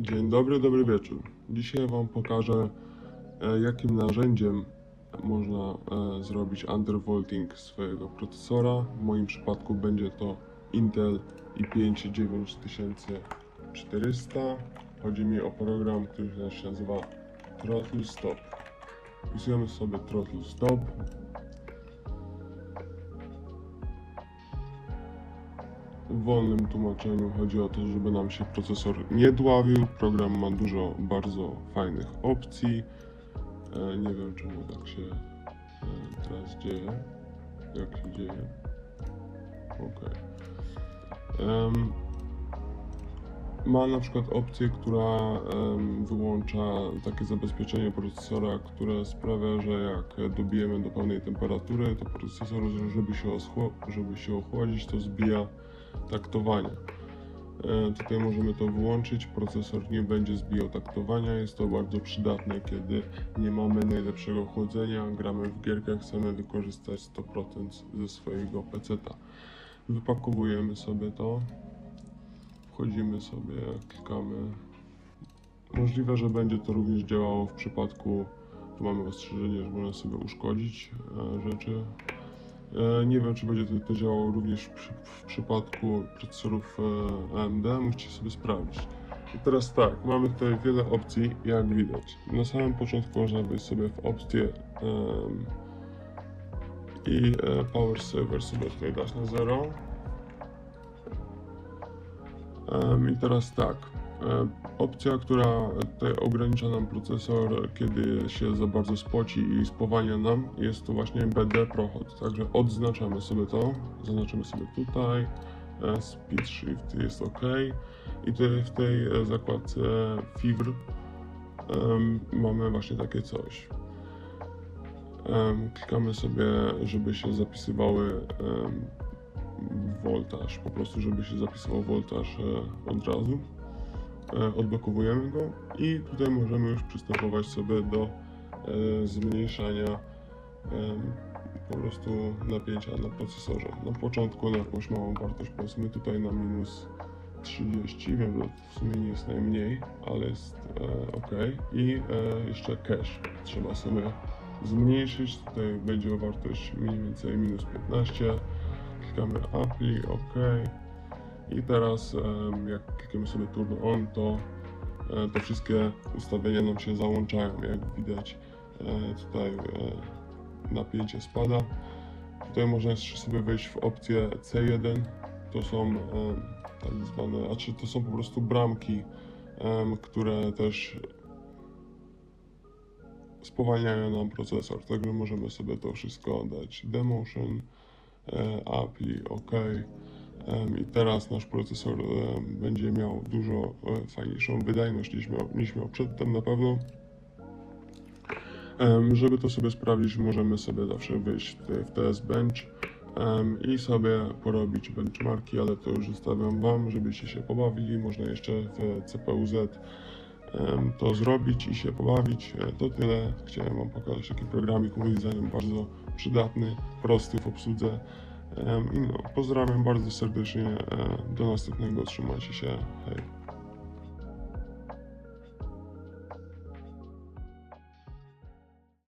Dzień dobry, dobry wieczór. Dzisiaj Wam pokażę, e, jakim narzędziem można e, zrobić undervolting swojego procesora. W moim przypadku będzie to Intel i5 9400. Chodzi mi o program, który się nazywa Throttle Stop. Wpisujemy sobie Throttle Stop. W wolnym tłumaczeniu chodzi o to, żeby nam się procesor nie dławił. Program ma dużo bardzo fajnych opcji. E, nie wiem czemu tak się e, teraz dzieje. Jak się dzieje? Ok. Em, ma na przykład opcję, która em, wyłącza takie zabezpieczenie procesora, które sprawia, że jak dobijemy do pełnej temperatury, to procesor, żeby się, żeby się ochłodzić, to zbija taktowanie. E, Tutaj możemy to wyłączyć, procesor nie będzie zbijał taktowania, jest to bardzo przydatne, kiedy nie mamy najlepszego chłodzenia, gramy w gierkę, chcemy wykorzystać 100% ze swojego peceta. Wypakowujemy sobie to, wchodzimy sobie, klikamy. Możliwe, że będzie to również działało w przypadku, tu mamy ostrzeżenie, że można sobie uszkodzić e, rzeczy, Nie wiem, czy będzie to, działało również w, przy- w przypadku procesorów e, AMD, musicie sobie sprawdzić. I teraz tak, mamy tutaj wiele opcji, jak widać. Na samym początku można wejść sobie w opcję em, i e, Power Saver sobie tutaj dać na 0. Em, I teraz tak, e, opcja, która tutaj ogranicza nam procesor, kiedy się za bardzo spoci i spowalnia nam, jest to właśnie BD Prohot. Także odznaczamy sobie to, zaznaczymy sobie tutaj, e, Speed Shift jest OK i tutaj w tej e, zakładce FIVR mamy właśnie takie coś. Klikamy sobie, żeby się zapisywały voltaż, po prostu żeby się zapisywał voltaż e, od razu. E, Odblokowujemy go i tutaj możemy już przystępować sobie do e, zmniejszania em, po prostu napięcia na procesorze. Na początku na jakąś małą wartość, powiedzmy tutaj na minus 30, wiem, że w sumie nie jest najmniej, ale jest e, ok. I e, jeszcze cache trzeba sobie zmniejszyć, tutaj będzie wartość mniej więcej minus 15 klikamy Apply, OK. I teraz jak klikniemy sobie Turn On, to e, te wszystkie ustawienia nam się załączają. Jak widać e, tutaj e, napięcie spada. Tutaj można jeszcze sobie wejść w opcję C1. To są tak zwane, znaczy to są po prostu bramki, które też spowalniają nam procesor. Także możemy sobie to wszystko dać demotion API OK. I teraz nasz procesor będzie miał dużo e, fajniejszą wydajność niż miał, niż miał przedtem na pewno. Żeby to sobie sprawdzić, możemy sobie zawsze wyjść w TS Bench i sobie porobić benchmarki, ale to już zostawiam Wam, żebyście się pobawili. Można jeszcze w CPU-Z to zrobić i się pobawić. E, To tyle. Chciałem Wam pokazać taki programik, moim zdaniem bardzo przydatny, prosty w obsłudze. No, pozdrawiam bardzo serdecznie. e, Do następnego. Trzymajcie się. Hej.